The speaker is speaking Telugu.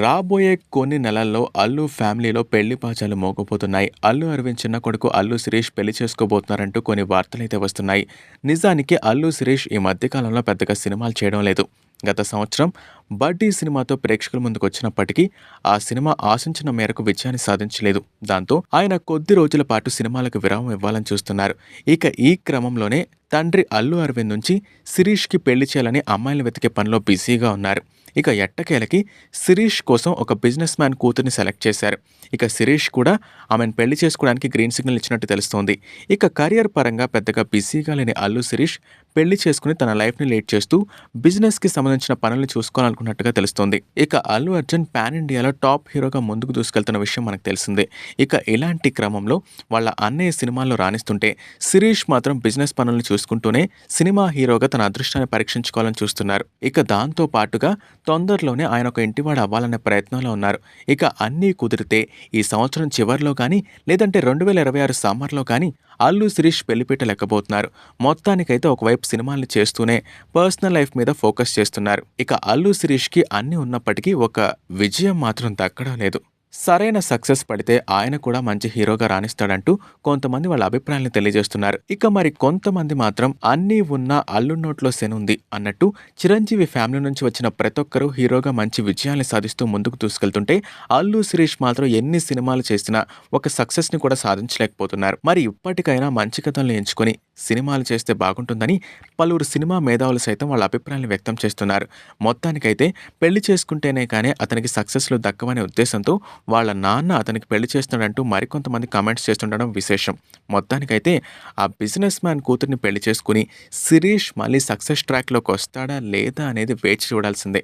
రాబోయే కొన్ని నెలల్లో అల్లు ఫ్యామిలీలో పెళ్ళి పాచాలు మోగపోతున్నాయి అల్లు అరవింద్ చిన్న కొడుకు అల్లు శిరీష్ పెళ్ళి చేసుకోబోతున్నారంటూ కొన్ని వార్తలైతే వస్తున్నాయి. నిజానికి అల్లు శిరీష్ ఈ మధ్యకాలంలో పెద్దగా సినిమాలు చేయడం లేదు. గత సంవత్సరం బడ్డీ సినిమాతో ప్రేక్షకుల ముందుకు వచ్చినప్పటికీ ఆ సినిమా ఆశించిన మేరకు విజయాన్ని సాధించలేదు. దాంతో ఆయన కొద్ది రోజుల పాటు సినిమాలకు విరామం ఇవ్వాలని చూస్తున్నారు. ఇక ఈ క్రమంలోనే తండ్రి అల్లు అరవింద్ నుంచి శిరీష్కి పెళ్ళి చేయాలని అమ్మాయిలు వెతికే పనిలో బిజీగా ఉన్నారు. ఇక ఎట్టకేలకి శిరీష్ కోసం ఒక బిజినెస్ మ్యాన్ కూతుర్ని సెలెక్ట్ చేశారు. ఇక శిరీష్ కూడా ఆమెను పెళ్ళి చేసుకోవడానికి గ్రీన్ సిగ్నల్ ఇచ్చినట్టు తెలుస్తోంది. ఇక కెరియర్ పరంగా పెద్దగా బిజీగా లేని అల్లు శిరీష్ పెళ్ళి చేసుకుని తన లైఫ్ని లేట్ చేస్తూ బిజినెస్కి సంబంధించిన పనులు చూసుకోవాలనుకున్నట్టుగా తెలుస్తోంది. ఇక అల్లు అర్జున్ పాన్ ఇండియాలో టాప్ హీరోగా ముందుకు దూసుకెళ్తున్న విషయం మనకు తెలిసిందే. ఇక ఇలాంటి క్రమంలో వాళ్ళ అన్నయ్య సినిమాల్లో రాణిస్తుంటే శిరీష్ మాత్రం బిజినెస్ పనులను చూసుకుంటూనే సినిమా హీరోగా తన అదృష్టాన్ని పరీక్షించుకోవాలని చూస్తున్నారు. ఇక దాంతో పాటుగా తొందరలోనే ఆయన ఒక ఇంటివాడు అవ్వాలనే ప్రయత్నంలో ఉన్నారు. ఇక అన్నీ కుదిరితే ఈ సంవత్సరం చివరిలో కానీ లేదంటే రెండు వేల ఇరవై ఆరు సమ్మర్లో కానీ అల్లు శిరీష్ పెళ్ళిపీట లెక్కబోతున్నారు. మొత్తానికైతే ఒకవైపు సినిమాలు చేస్తూనే పర్సనల్ లైఫ్ మీద ఫోకస్ చేస్తున్నారు. ఇక అల్లు శిరీష్కి అన్నీ ఉన్నప్పటికీ ఒక విజయం మాత్రం దక్కడం లేదు. సరైన సక్సెస్ పడితే ఆయన కూడా మంచి హీరోగా రాణిస్తాడంటూ కొంతమంది వాళ్ళ అభిప్రాయాలను తెలియజేస్తున్నారు. ఇక మరి కొంతమంది మాత్రం అన్నీ ఉన్న అల్లు నోట్లో శనుంది అన్నట్టు చిరంజీవి ఫ్యామిలీ నుంచి వచ్చిన ప్రతి ఒక్కరూ హీరోగా మంచి విజయాన్ని సాధిస్తూ ముందుకు దూసుకెళ్తుంటే అల్లు శిరీష్ మాత్రం ఎన్ని సినిమాలు చేసినా ఒక సక్సెస్ని కూడా సాధించలేకపోతున్నారు. మరి ఇప్పటికైనా మంచి కథలను ఎంచుకొని సినిమాలు చేస్తే బాగుంటుందని పలువురు సినిమా మేధావులు సైతం వాళ్ళ అభిప్రాయాలను వ్యక్తం చేస్తున్నారు. మొత్తానికైతే పెళ్ళి చేసుకుంటేనే కానీ అతనికి సక్సెస్లు దక్కవనే ఉద్దేశంతో వాళ్ళ నాన్న అతనికి పెళ్ళి చేస్తున్నాడంటూ మరికొంతమంది కామెంట్స్ చేస్తుండడం విశేషం. మొత్తానికైతే ఆ బిజినెస్ మ్యాన్ కూతుర్ని పెళ్ళి చేసుకుని శిరీష్ మళ్ళీ సక్సెస్ ట్రాక్లోకి వస్తాడా లేదా అనేది వేచి చూడాల్సిందే.